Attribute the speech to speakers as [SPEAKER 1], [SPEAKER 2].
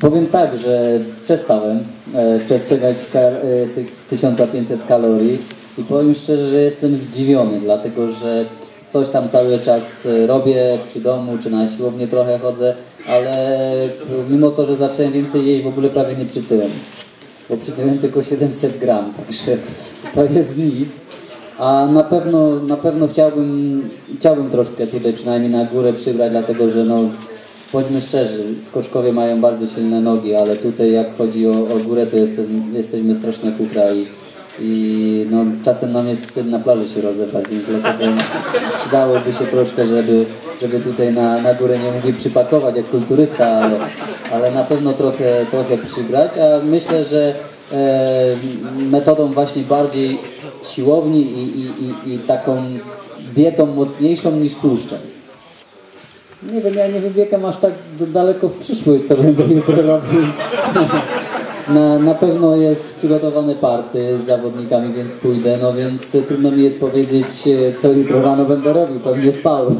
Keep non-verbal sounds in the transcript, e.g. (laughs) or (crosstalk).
[SPEAKER 1] Powiem tak, że przestałem e, przestrzegać ka- e, tych 1500 kalorii i powiem szczerze, że jestem zdziwiony, dlatego że coś tam cały czas e, robię przy domu czy na siłownię trochę chodzę, ale mimo to, że zacząłem więcej jeść, w ogóle prawie nie przytyłem. Bo przytyłem tylko 700 gram, (laughs) także to jest nic. A na pewno, na pewno chciałbym, chciałbym troszkę tutaj przynajmniej na górę przybrać, dlatego że no, bądźmy szczerzy, skoczkowie mają bardzo silne nogi, ale tutaj jak chodzi o, o górę, to jesteśmy, strasznie kukra i, i no, czasem nam jest wstyd na plaży się rozebrać, więc dlatego przydałoby się troszkę, żeby, żeby tutaj na, na górę nie mówię przypakować jak kulturysta, ale, ale na pewno trochę, trochę przybrać, a myślę, że e, metodą właśnie bardziej siłowni i, i, i, i taką dietą mocniejszą niż tłuszczem. Nie wiem, ja nie wybiegam aż tak daleko w przyszłość, co będę (laughs) jutro robił. (laughs) Na, na pewno jest przygotowany party z zawodnikami, więc pójdę, no więc e, trudno mi jest powiedzieć, e, co jutro rano będę robił, pewnie spał. (laughs)